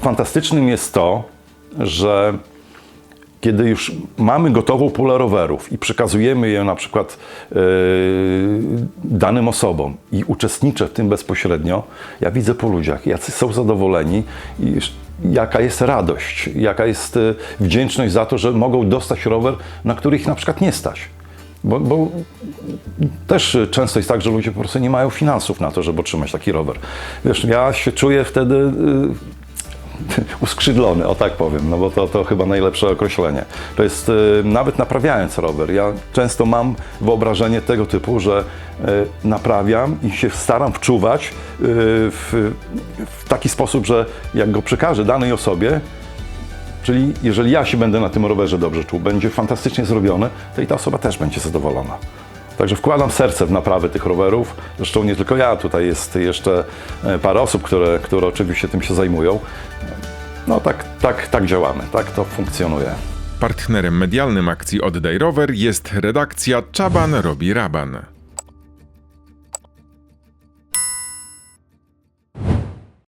Fantastycznym jest to, że kiedy już mamy gotową pulę rowerów i przekazujemy je na przykład yy, danym osobom i uczestniczę w tym bezpośrednio, ja widzę po ludziach, jacy są zadowoleni i jaka jest radość, jaka jest yy, wdzięczność za to, że mogą dostać rower, na który ich na przykład nie stać. Bo, bo też często jest tak, że ludzie po prostu nie mają finansów na to, żeby otrzymać taki rower. Wiesz, ja się czuję wtedy y, uskrzydlony, o tak powiem, no bo to, to chyba najlepsze określenie. To jest y, nawet naprawiając rower. Ja często mam wyobrażenie tego typu, że y, naprawiam i się staram wczuwać y, w, w taki sposób, że jak go przekażę danej osobie, czyli jeżeli ja się będę na tym rowerze dobrze czuł, będzie fantastycznie zrobione, to i ta osoba też będzie zadowolona. Także wkładam serce w naprawy tych rowerów. Zresztą nie tylko ja, tutaj jest jeszcze e, parę osób, które, które oczywiście tym się zajmują. No tak, tak, tak działamy, tak to funkcjonuje. Partnerem medialnym akcji Oddaj Rower jest redakcja Czaban robi Raban.